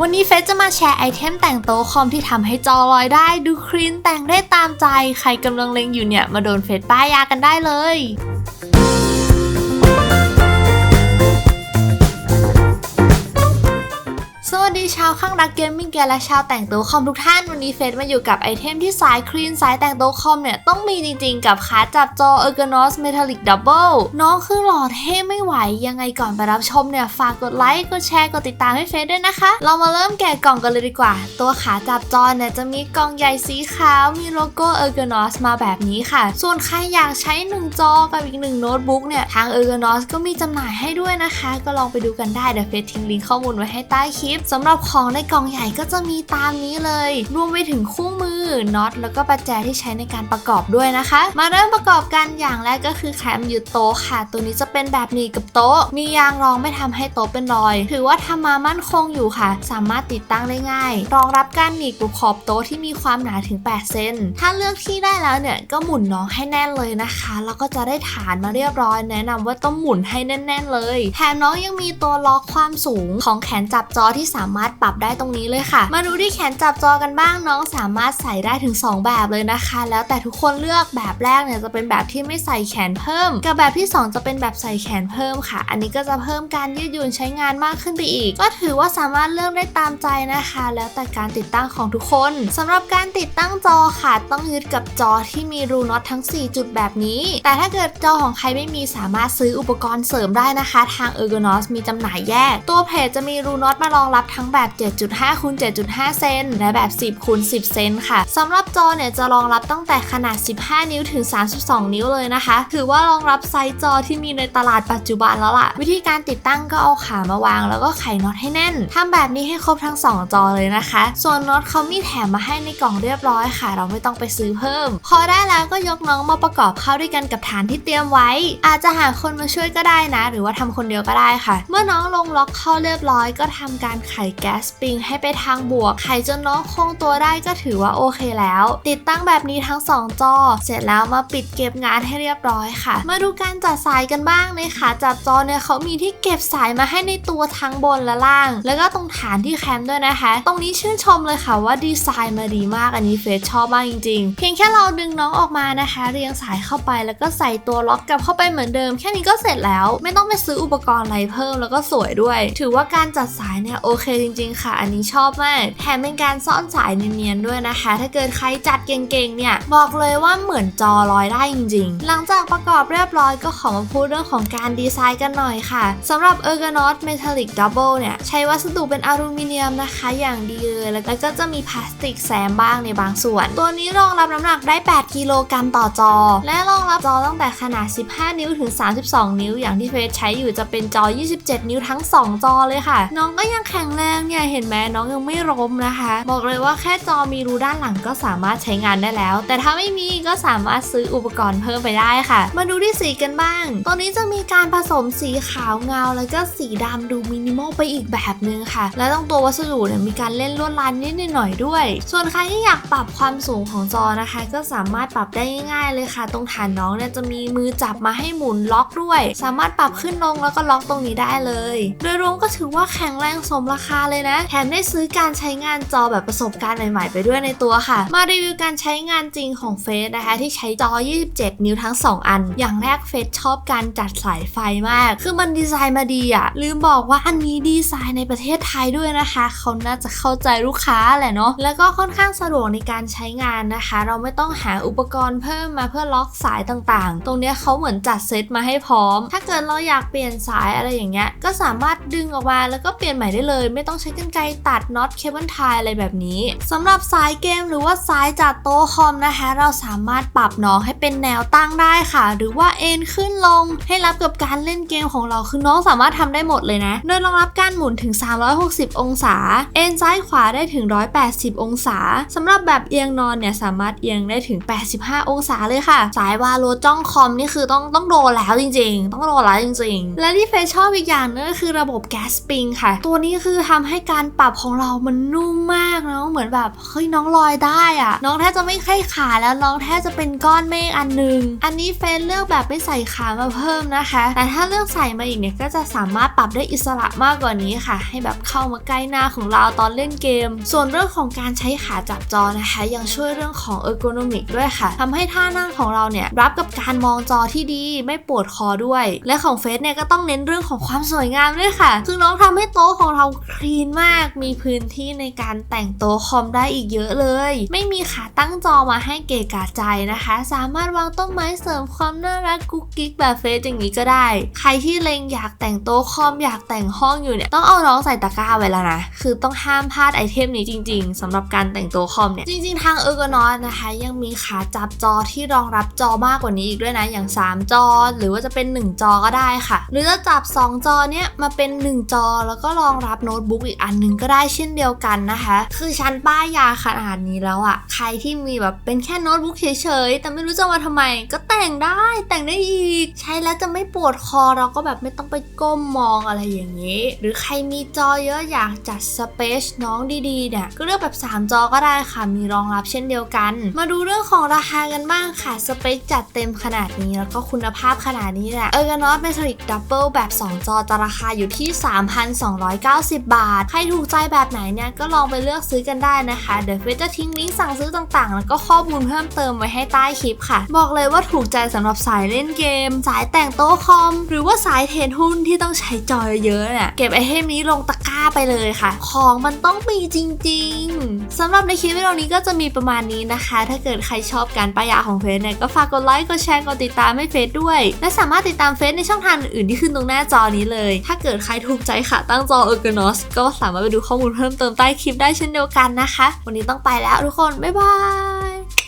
วันนี้เฟซจะมาแชร์ไอเทมแต่งโต๊ะคอมที่ทำให้จอลอยได้ ดูคลีนแต่งได้ตามใจ ใครกำลังเล็งอยู่เนี่ย มาโดนเฟซป้ายยากันได้เลย วัสดีชาวข้างรักเกมมิ่งเกมและชาวแต่งโต๊ะคอมทุกท่าน วันนี้เฟซมาอยู่กับไอเทมที่สายคลีนสายแต่งโต๊ะคอมเนี่ย ต้องมีจริงๆ กับขาจับจอ Ergonos Metallic Double น้องคือหล่อเท่ไม่ไหว ยังไงก่อนไปรับชมเนี่ย ฝากกดไลค์ กดแชร์ กดติดตามให้เฟซด้วยนะคะ เรามาเริ่มแกะกล่องกันเลยดีกว่า ตัวขาจับจอเนี่ยจะมีกล่องใหญ่สีขาว มีโลโก้ Ergonos มาแบบนี้ค่ะ ส่วนใครอยากใช้หนึ่งจอกับอีกหนึ่งโน้ตบุ๊กเนี่ยทาง Ergonos ก็มีจำหน่ายให้ด้วยนะคะ ก็ลองไปดูกันได้เดี๋ยวเฟซทิ้งลิงก์ข้อมูลไว้ให้ใต้คลิปสำหรับของในกล่องใหญ่ก็จะมีตามนี้เลย รวมไปถึงคู่มือน็อตแล้วก็ประแจที่ใช้ในการประกอบด้วยนะคะ มาเริ่มประกอบกันอย่างแรกก็คือแคมยึดโต๊ะค่ะ ตัวนี้จะเป็นแบบนีบกับโต๊ะ มียางรองไม่ทำให้โต๊ะเป็นรอย ถือว่าทำมามั่นคงอยู่ค่ะ สามารถติดตั้งได้ง่าย รองรับการหนีบกับขอบโต๊ะที่มีความหนาถึง 8 เซน ถ้าเลือกที่ได้แล้วเนี่ยก็หมุนน้องให้แน่นเลยนะคะ แล้วก็จะได้ฐานมาเรียบร้อย แนะนำว่าต้องหมุนให้แน่น ๆ เลย แถมน้องยังมีตัวล็อกความสูงของแขนจับจอที่สาามารถปรับได้ตรงนี้เลยค่ะ มาดูที่แขนจับจอกันบ้างน้องสามารถใส่ได้ถึง 2 แบบเลยนะคะ แล้วแต่ทุกคนเลือกแบบแรกเนี่ยจะเป็นแบบที่ไม่ใส่แขนเพิ่ม กับแบบที่ 2 จะเป็นแบบใส่แขนเพิ่มค่ะ อันนี้ก็จะเพิ่มการยืดหยุ่นใช้งานมากขึ้นไปอีก ก็ถือว่าสามารถเลือกได้ตามใจนะคะ แล้วแต่การติดตั้งของทุกคนสำหรับการติดตั้งจอค่ะ ต้องยึดกับจอที่มีรูน็อตทั้ง 4 จุดแบบนี้ แต่ถ้าเกิดจอของใครไม่มีสามารถซื้ออุปกรณ์เสริมได้นะคะ ทาง Ergonos มีจำหน่ายแยก ตัวเพจจะมีรูน็อตมารองรับทั้งแบบ 7.5คูณ7.5 เซนและแบบ 10คูณ10 เซนค่ะสำหรับจอเนี่ยจะรองรับตั้งแต่ขนาด 15 นิ้วถึง 32 นิ้วเลยนะคะ ถือว่ารองรับไซส์จอที่มีในตลาดปัจจุบันแล้วล่ะ วิธีการติดตั้งก็เอาขามาวาง แล้วก็ไขน็อตให้แน่นทำแบบนี้ให้ครบทั้ง 2 จอเลยนะคะ ส่วนน็อตเขามีแถมมาให้ในกล่องเรียบร้อยค่ะ เราไม่ต้องไปซื้อเพิ่ม พอได้แล้วก็ยกน้องมาประกอบเข้าด้วยกันกับฐานที่เตรียมไว้ อาจจะหาคนมาช่วยก็ได้นะ หรือว่าทำคนเดียวก็ได้ค่ะ เมื่อน้องลงล็อกเข้าเรียบร้อย ก็ทำการไขแก๊สปิงให้ไปทางบวก ไขจนน้องคงตัวได้ก็ถือว่าโอเคแล้ว ติดตั้งแบบนี้ทั้ง 2 จอ เสร็จแล้วมาปิดเก็บงานให้เรียบร้อยค่ะ มาดูการจัดสายกันบ้างในขาจับจอเนี่ยเขามีที่เก็บสายมาให้ในตัวทั้งบนและล่าง แล้วก็ตรงฐานที่แคมด้วยนะคะ ตรงนี้ชื่นชมเลยค่ะว่าดีไซน์มาดีมากอันนี้เฟซชอบมากจริงๆ เพียงแค่เราดึงน้องออกมานะคะ เรียงสายเข้าไปแล้วก็ใส่ตัวล็อกกลับเข้าไปเหมือนเดิม แค่นี้ก็เสร็จแล้ว ไม่ต้องไปซื้ออุปกรณ์อะไรเพิ่มแล้วก็สวยด้วย ถือว่าการจัดสายเนี่ยโอเคจริง ๆ ค่ะ อันนี้ชอบมากแถมเป็นการซ่อนสายเนียนๆด้วยนะคะ ถ้าเกิดใครจัดเก่งๆ เนี่ย บอกเลยว่าเหมือนจอลอยได้จริง ๆ หลังจากประกอบเรียบร้อยก็ขอมาพูดเรื่องของการดีไซน์กันหน่อยค่ะสำหรับ Ergonos Metallic Double เนี่ย ใช้วัสดุเป็นอลูมิเนียมนะคะอย่างดีเลยแล้วก็จะมีพลาสติกแซมบ้างในบางส่วน ตัวนี้รองรับน้ำหนักได้ 8 กิโลกรัมต่อจอ และรองรับจอตั้งแต่ขนาด 15 นิ้วถึง 32 นิ้ว อย่างที่เฟซใช้อยู่จะเป็นจอ 27 นิ้วทั้ง 2 จอเลยค่ะ น้องก็ยังแข็งแรงเนี่ยเห็นไหมน้องยังไม่ล้มนะคะ บอกเลยว่าแค่จอมีรูด้านหลังก็สามารถใช้งานได้แล้ว แต่ถ้าไม่มีก็สามารถซื้ออุปกรณ์เพิ่มไปได้ค่ะ มาดูที่สีกันบ้างตัวนี้จะมีการผสมสีขาวเงา แล้วก็สีดำดูมินิมอลไปอีกแบบนึงค่ะ และต้องตัววัสดุเนี่ยมีการเล่นลวดลายนิดหน่อยด้วย ส่วนใครที่อยากปรับความสูงของจอนะคะ ก็สามารถปรับได้ง่าย ๆ เลยค่ะ ตรงฐานน้องเนี่ยจะมีมือจับมาให้หมุนล็อกด้วย สามารถปรับขึ้นลงแล้วก็ล็อกตรงนี้ได้เลย โดยรวมก็ถือว่าแข็งแรงสมราคาเลยนะ แถมได้ซื้อการใช้งานจอแบบประสบการณ์ใหม่ ๆ ไปด้วยในตัวค่ะ มารีวิวการใช้งานจริงของเฟสนะคะ ที่ใช้จอ 27 นิ้วทั้ง 2 อัน อย่างแรกเฟสชอบการจัดสายไฟมาก คือมันดีไซน์มาดีอะลืมบอกว่าอันนี้ดีไซน์ในประเทศไทยด้วยนะคะ เขาน่าจะเข้าใจลูกค้าแหละเนาะแล้วก็ค่อนข้างสะดวกในการใช้งานนะคะ เราไม่ต้องหาอุปกรณ์เพิ่มมาเพื่อล็อกสายต่างๆ ตรงเนี้ยเขาเหมือนจัดเซตมาให้พร้อม ถ้าเกิดเราอยากเปลี่ยนสายอะไรอย่างเงี้ยก็สามารถดึงออกมาแล้วก็เปลี่ยนใหม่ได้เลยไม่ต้องใช้กรรไกรตัดน็อตเคเบิลไทอะไรแบบนี้สำหรับสายเกมหรือว่าสายจากโต๊ะคอมนะคะเราสามารถปรับน้องให้เป็นแนวตั้งได้ค่ะ หรือว่าเอ็นขึ้นลงให้รับกับการเล่นเกมของเราคือน้องสามารถทำได้หมดเลยนะ โดยรองรับการหมุนถึง 360 องศา เอ็นซ้ายขวาได้ถึง 180 องศาสำหรับแบบเอียงนอนเนี่ยสามารถเอียงได้ถึง 85 องศาเลยค่ะ สายวาโลจ้องคอมนี่คือต้องต้องโดนแล้วจริง ๆ ต้องโดนแล้วจริง ๆ และที่เฟซชอบอีกอย่างนึงก็คือระบบแก๊สปิงค่ะ ตัวนี้คือทำให้การปรับของเรามันนุ่มมากน้องเหมือนแบบเฮ้ยน้องลอยได้อะน้องแทบจะไม่ใช่ขาแล้วน้องแทบจะเป็นก้อนเมฆอันหนึ่งอันนี้เฟนเลือกแบบไม่ใส่ขามาเพิ่มนะคะ แต่ถ้าเลือกใส่มาอีกเนี่ยก็จะสามารถปรับได้อิสระมากกว่านี้ค่ะ ให้แบบเข้ามาใกล้หน้าของเราตอนเล่นเกม ส่วนเรื่องของการใช้ขาจับจอนะคะ ยังช่วยเรื่องของเออร์โกนอมิกด้วยค่ะทำให้ท่านั่งของเราเนี่ยรับกับการมองจอที่ดีไม่ปวดคอด้วย และของเฟสเนี่ยก็ต้องเน้นเรื่องของความสวยงามด้วยค่ะ คือน้องทำให้โต๊ะของเราคลีนมากมีพื้นที่ในการแต่งโต๊ะคอมได้อีกเยอะเลย ไม่มีขาตั้งจอมาให้เกะกะใจนะคะ สามารถวางต้นไม้เสริมความน่ารักกุ๊กกิ๊กแบบเฟสอย่างนี้ก็ได้ ใครที่เล็งอยากแต่งโต๊ะคอมอยากแต่งห้องอยู่เนี่ยต้องเอาน้องใส่ตะกร้าไว้แล้วนะ คือต้องห้ามพลาดไอเทมนี้จริง ๆสำหรับการแต่งโต๊ะคอมเนี่ยจริง ๆ ทางเออร์กนอสนะคะ ยังมีขาจับจอที่รองรับจอมากกว่านี้อีกด้วยนะอย่าง 3 จอ หรือว่าจะเป็น 1 จอก็ได้ค่ะ หรือจะจับ 2 จอเนี่ยมาเป็น 1 จอแล้วก็รองรับโน้ตบุ๊กอีกอันหนึงก็ได้เช่นเดียวกันนะคะ คือชั้นป้ายยาขนาดนี้แล้วอะใครที่มีแบบเป็นแค่โน้ตบุ๊กเฉยๆ แต่ไม่รู้จะมาทำไม ก็แต่งได้แต่งได้อีก ใช้แล้วจะไม่ปวดคอเราก็แบบไม่ต้องไปก้มมองอะไรอย่างนี้ หรือใครมีจอเยอะอยากจัดสเปซน้องดีๆเนี่ยก็เลือกแบบ 3 จอก็ได้ค่ะมีรองรับเช่นเดียวกัน มาดูเรื่องของราคากันบ้างค่ะสเปคจัดเต็มขนาดนี้แล้วก็คุณภาพขนาดนี้แหละเออร์กนอสเมทัลลิกดับเบิลแบบ 2 จอจะราคาอยู่ที่ 3,290 บาท ใครถูกใจแบบไหนเนี่ยก็ลองไปเลือกซื้อกันได้นะคะ เดี๋ยวเฟซจะทิ้งลิงก์สั่งซื้อต่างๆ แล้วก็ข้อมูลเพิ่มเติมไว้ให้ใต้คลิปค่ะ บอกเลยว่าถูกใจสำหรับสายเล่นเกม สายแต่งโต๊ะคอม หรือว่าสายเทรดหุ้นที่ต้องใช้จอยเยอะเนี่ยเก็บไอเทมนี้ลงตะกร้าไปเลยค่ะ ของมันต้องมีจริง ๆสำหรับในคลิปวิดีโอนี้ก็จะมีประมาณนี้นะคะ ถ้าเกิดใครชอบการป้ายยาของเฟซเนี่ยก็ฝากกดไลค์กดแชร์กดติดตามให้เฟซด้วย และสามารถติดตามเฟซในช่องทางอื่นๆที่ขึ้นตรงหน้าจอนี้เลย ถ้าเกิดใครถูกใจค่ะตั้งจอเออร์กนอสก็สามารถไปดูข้อมูลเพิ่มเติมใต้คลิปได้เช่นเดียวกันนะคะ วันนี้ต้องไปแล้วทุกคน บ๊ายบาย